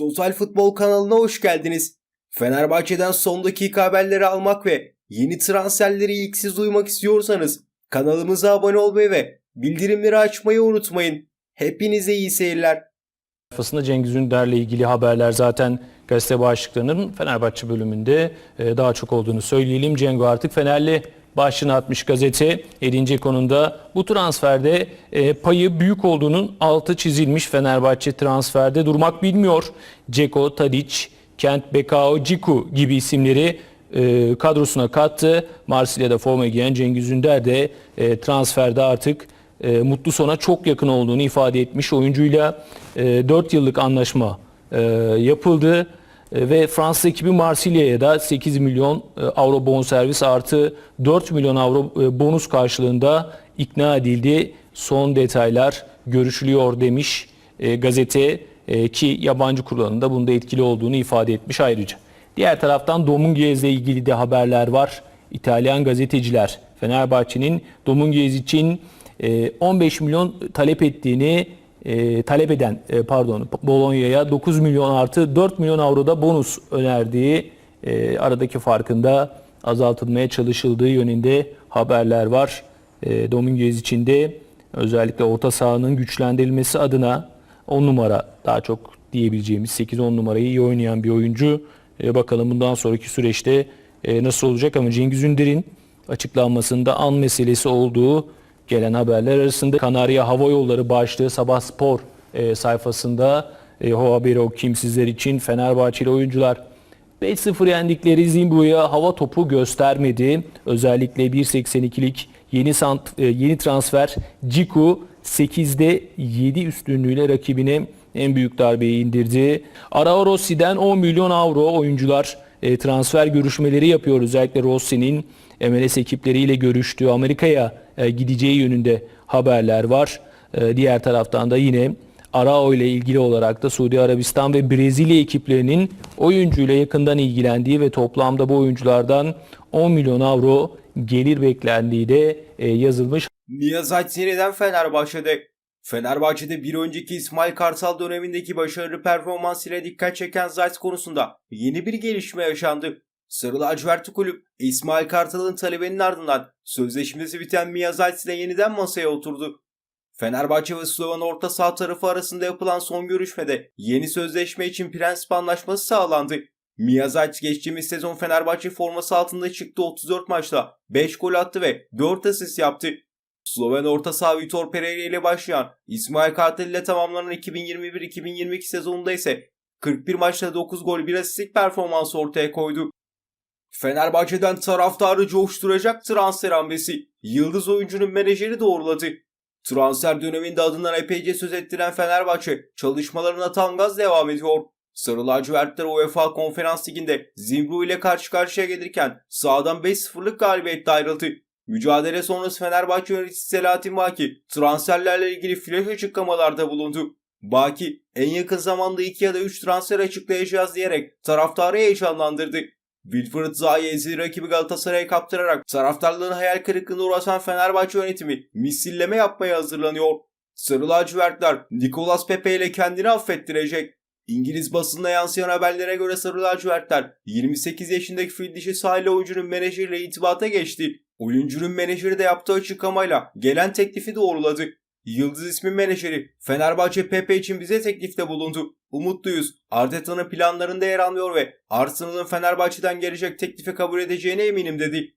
Total Futbol kanalına hoş geldiniz. Fenerbahçe'den son dakika haberleri almak ve yeni transferleri ilk siz duymak istiyorsanız kanalımıza abone olmayı ve bildirimleri açmayı unutmayın. Hepinize iyi seyirler. sayfasında Cengiz Ünder'le ilgili haberler zaten gazete başlıklarının Fenerbahçe bölümünde e, daha çok olduğunu söyleyelim. Cengo artık Fenerli başlığını atmış gazete 7. konunda bu transferde e, payı büyük olduğunun altı çizilmiş Fenerbahçe transferde durmak bilmiyor. Ceko, Tadic, Kent, Bekao, Ciku gibi isimleri e, kadrosuna kattı. Marsilya'da forma giyen Cengiz Ünder de e, transferde artık e, mutlu sona çok yakın olduğunu ifade etmiş. Oyuncuyla e, 4 yıllık anlaşma e, yapıldı ve Fransız ekibi Marsilya'ya da 8 milyon e, avro bonservis artı 4 milyon avro e, bonus karşılığında ikna edildi. Son detaylar görüşülüyor demiş e, gazete e, ki yabancı kuralında bunda etkili olduğunu ifade etmiş ayrıca. Diğer taraftan Dominguez'le ilgili de haberler var. İtalyan gazeteciler Fenerbahçe'nin Dominguez için e, 15 milyon talep ettiğini e, talep eden e, pardon Bologna'ya 9 milyon artı 4 milyon avroda bonus önerdiği e, aradaki farkında azaltılmaya çalışıldığı yönünde haberler var. E, Dominguez için de özellikle orta sahanın güçlendirilmesi adına 10 numara daha çok diyebileceğimiz 8-10 numarayı iyi oynayan bir oyuncu. E, bakalım bundan sonraki süreçte e, nasıl olacak ama Cengiz Ünder'in açıklanmasında an meselesi olduğu gelen haberler arasında Kanarya Hava Yolları başlığı Sabah Spor e, sayfasında e, o haberi okuyayım sizler için. Fenerbahçeli oyuncular 5-0 yendikleri Zimbabwe'ye hava topu göstermedi. Özellikle 1.82'lik yeni sant, e, yeni transfer Ciku 8'de 7 üstünlüğüyle rakibine en büyük darbeyi indirdi. Arao Rossi'den 10 milyon avro oyuncular e, transfer görüşmeleri yapıyor. Özellikle Rossi'nin MLS ekipleriyle görüştüğü Amerika'ya e, gideceği yönünde haberler var. E, diğer taraftan da yine Arao ile ilgili olarak da Suudi Arabistan ve Brezilya ekiplerinin oyuncuyla yakından ilgilendiği ve toplamda bu oyunculardan 10 milyon avro gelir beklendiği de e, yazılmış. Niyazat yeniden Fenerbahçe'de. Fenerbahçe'de bir önceki İsmail Kartal dönemindeki başarılı performans ile dikkat çeken Zayt konusunda yeni bir gelişme yaşandı. Sarı lacivertli kulüp İsmail Kartal'ın talebinin ardından sözleşmesi biten Mia Zayt ile yeniden masaya oturdu. Fenerbahçe ve Slovan orta saha tarafı arasında yapılan son görüşmede yeni sözleşme için prensip anlaşması sağlandı. Mia Zayt geçtiğimiz sezon Fenerbahçe forması altında çıktı 34 maçta 5 gol attı ve 4 asist yaptı. Sloven orta saha Vitor Pereira ile başlayan İsmail Kartal ile tamamlanan 2021-2022 sezonunda ise 41 maçta 9 gol 1 asistlik performans ortaya koydu. Fenerbahçe'den taraftarı coşturacak transfer hamlesi Yıldız oyuncunun menajeri doğruladı. Transfer döneminde adından epeyce söz ettiren Fenerbahçe çalışmalarına tam gaz devam ediyor. Sarı lacivertler UEFA Konferans Ligi'nde Zimbabwe ile karşı karşıya gelirken sağdan 5-0'lık galibiyetle ayrıldı. Mücadele sonrası Fenerbahçe yöneticisi Selahattin Baki transferlerle ilgili flash açıklamalarda bulundu. Baki en yakın zamanda 2 ya da 3 transfer açıklayacağız diyerek taraftarı heyecanlandırdı. Wilfried Zaha ezili rakibi Galatasaray'a kaptırarak taraftarlığın hayal kırıklığına uğraşan Fenerbahçe yönetimi misilleme yapmaya hazırlanıyor. Sarı lacivertler Nicolas Pepe ile kendini affettirecek. İngiliz basında yansıyan haberlere göre Sarı lacivertler 28 yaşındaki fil dişi sahili oyuncunun menajeriyle itibata geçti. Oyuncunun menajeri de yaptığı açıklamayla gelen teklifi doğruladı. Yıldız ismi menajeri Fenerbahçe Pepe için bize teklifte bulundu. Umutluyuz. Arteta'nın planlarında yer almıyor ve Arsenal'ın Fenerbahçe'den gelecek teklifi kabul edeceğine eminim dedi.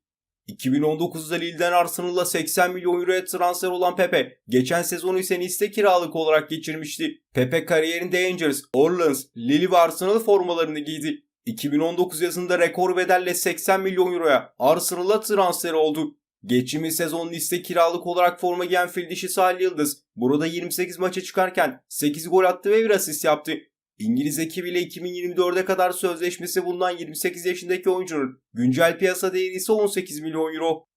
2019'da Lille'den Arsenal'a 80 milyon euroya transfer olan Pepe, geçen sezonu ise Nice'de kiralık olarak geçirmişti. Pepe kariyerinde Rangers, Orleans, Lille ve Arsenal formalarını giydi. 2019 yazında rekor bedelle 80 milyon euroya Arsenal'a transfer oldu. Geçtiğimiz sezon liste kiralık olarak forma giyen fil dişi Salih Yıldız burada 28 maça çıkarken 8 gol attı ve bir asist yaptı. İngiliz ekibiyle 2024'e kadar sözleşmesi bulunan 28 yaşındaki oyuncunun güncel piyasa değeri ise 18 milyon euro.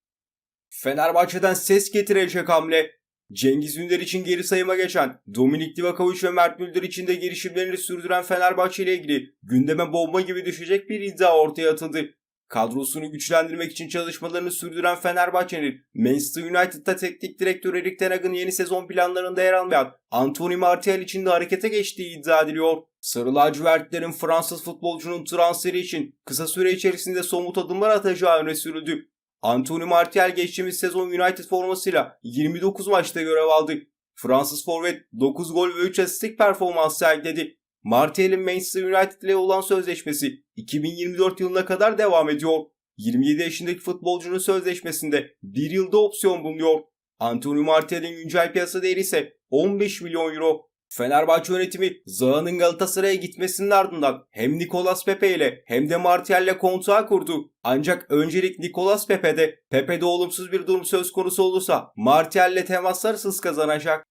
Fenerbahçe'den ses getirecek hamle. Cengiz Ünder için geri sayıma geçen, Dominik Divakovic ve Mert Müldür için de girişimlerini sürdüren Fenerbahçe ile ilgili gündeme bomba gibi düşecek bir iddia ortaya atıldı. Kadrosunu güçlendirmek için çalışmalarını sürdüren Fenerbahçe'nin Manchester United'da teknik direktör Erik Ten Hag'ın yeni sezon planlarında yer almayan Anthony Martial için de harekete geçtiği iddia ediliyor. Sarı lacivertlerin Fransız futbolcunun transferi için kısa süre içerisinde somut adımlar atacağı öne sürüldü. Anthony Martial geçtiğimiz sezon United formasıyla 29 maçta görev aldı. Fransız forvet 9 gol ve 3 asistlik performans sergiledi. Martial'in Manchester United ile olan sözleşmesi 2024 yılına kadar devam ediyor. 27 yaşındaki futbolcunun sözleşmesinde bir yılda opsiyon bulunuyor. Anthony Martial'in güncel piyasa değeri ise 15 milyon euro. Fenerbahçe yönetimi Zaha'nın Galatasaray'a gitmesinin ardından hem Nicolas Pepe ile hem de Martial ile kontrağı kurdu. Ancak öncelik Nicolas Pepe'de, Pepe'de olumsuz bir durum söz konusu olursa Martial ile temaslar hız kazanacak.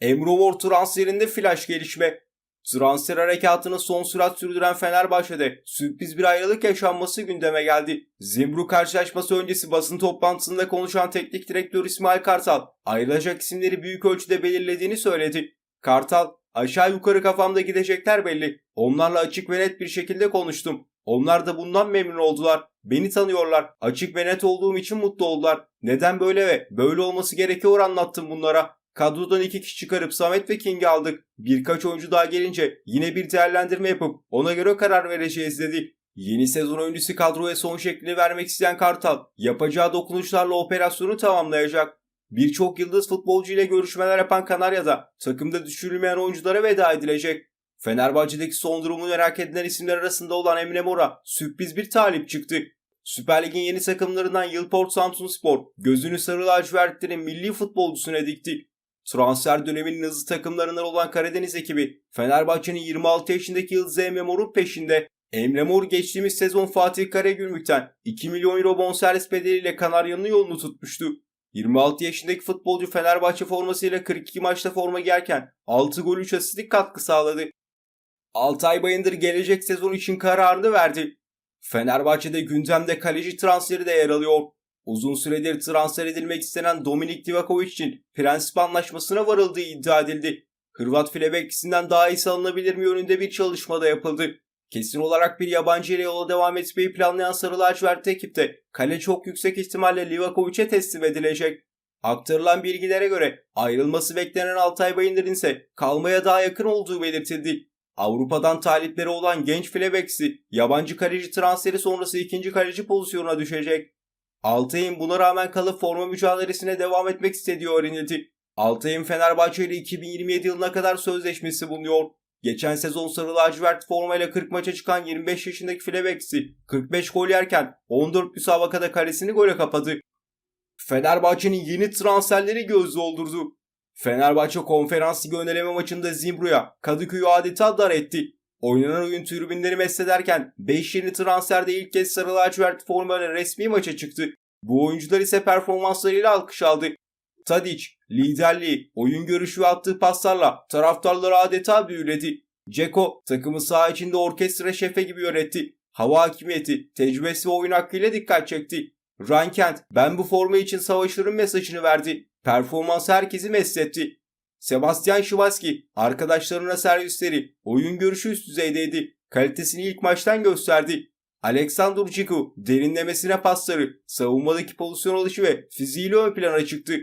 Emre Mor transferinde flash gelişme. Transfer harekatını son sürat sürdüren Fenerbahçe'de sürpriz bir ayrılık yaşanması gündeme geldi. Zimbru karşılaşması öncesi basın toplantısında konuşan teknik direktör İsmail Kartal ayrılacak isimleri büyük ölçüde belirlediğini söyledi. Kartal aşağı yukarı kafamda gidecekler belli. Onlarla açık ve net bir şekilde konuştum. Onlar da bundan memnun oldular. Beni tanıyorlar. Açık ve net olduğum için mutlu oldular. Neden böyle ve böyle olması gerekiyor anlattım bunlara. Kadrodan iki kişi çıkarıp Samet ve King'i aldık. Birkaç oyuncu daha gelince yine bir değerlendirme yapıp ona göre karar vereceğiz dedi. Yeni sezon öncesi kadroya son şeklini vermek isteyen Kartal yapacağı dokunuşlarla operasyonu tamamlayacak. Birçok yıldız futbolcu ile görüşmeler yapan Kanarya'da takımda düşürülmeyen oyunculara veda edilecek. Fenerbahçe'deki son durumu merak edilen isimler arasında olan Emre Mor'a sürpriz bir talip çıktı. Süper Lig'in yeni takımlarından Yılport Samsunspor gözünü sarı lacivertlerin milli futbolcusuna dikti. Transfer döneminin hızlı takımlarından olan Karadeniz ekibi Fenerbahçe'nin 26 yaşındaki Yıldız Emre Mor'un peşinde. Emre Mor geçtiğimiz sezon Fatih Karagümrük'ten 2 milyon euro bonservis bedeliyle Kanarya'nın yolunu tutmuştu. 26 yaşındaki futbolcu Fenerbahçe formasıyla 42 maçta forma giyerken 6 gol 3 asistlik katkı sağladı. Altay Bayındır gelecek sezon için kararını verdi. Fenerbahçe'de gündemde kaleci transferi de yer alıyor. Uzun süredir transfer edilmek istenen Dominik Divakovic için prensip anlaşmasına varıldığı iddia edildi. Hırvat file beklisinden daha iyi alınabilir mi yönünde bir çalışma da yapıldı. Kesin olarak bir yabancı ile yola devam etmeyi planlayan Sarı Lacivert ekipte kale çok yüksek ihtimalle Livakovic'e teslim edilecek. Aktarılan bilgilere göre ayrılması beklenen Altay Bayındır'ın ise kalmaya daha yakın olduğu belirtildi. Avrupa'dan talipleri olan genç Flebeks'i yabancı kaleci transferi sonrası ikinci kaleci pozisyonuna düşecek. Altay'ın buna rağmen kalıp forma mücadelesine devam etmek istediği öğrenildi. Altay'ın Fenerbahçe ile 2027 yılına kadar sözleşmesi bulunuyor. Geçen sezon sarı lacivert formayla 40 maça çıkan 25 yaşındaki Flebeks'i 45 gol yerken 14 müsabakada kalesini gole kapadı. Fenerbahçe'nin yeni transferleri göz doldurdu. Fenerbahçe konferans ligi öneleme maçında Zimbru'ya Kadıköy'ü adeta dar etti. Oynanan oyun tribünleri meslederken 5 yeni transferde ilk kez sarı lacivert formayla resmi maça çıktı. Bu oyuncular ise performanslarıyla alkış aldı. Tadic, liderliği, oyun görüşü ve attığı paslarla taraftarları adeta büyüledi. Ceko takımı saha içinde orkestra şefe gibi yönetti. Hava hakimiyeti, tecrübesi ve oyun hakkıyla dikkat çekti. Rankent, ben bu forma için savaşırım mesajını verdi. Performans herkesi mesletti. Sebastian Şivaski, arkadaşlarına servisleri, oyun görüşü üst düzeydeydi. Kalitesini ilk maçtan gösterdi. Alexander Ciku derinlemesine pasları, savunmadaki pozisyon alışı ve fiziğiyle ön plana çıktı.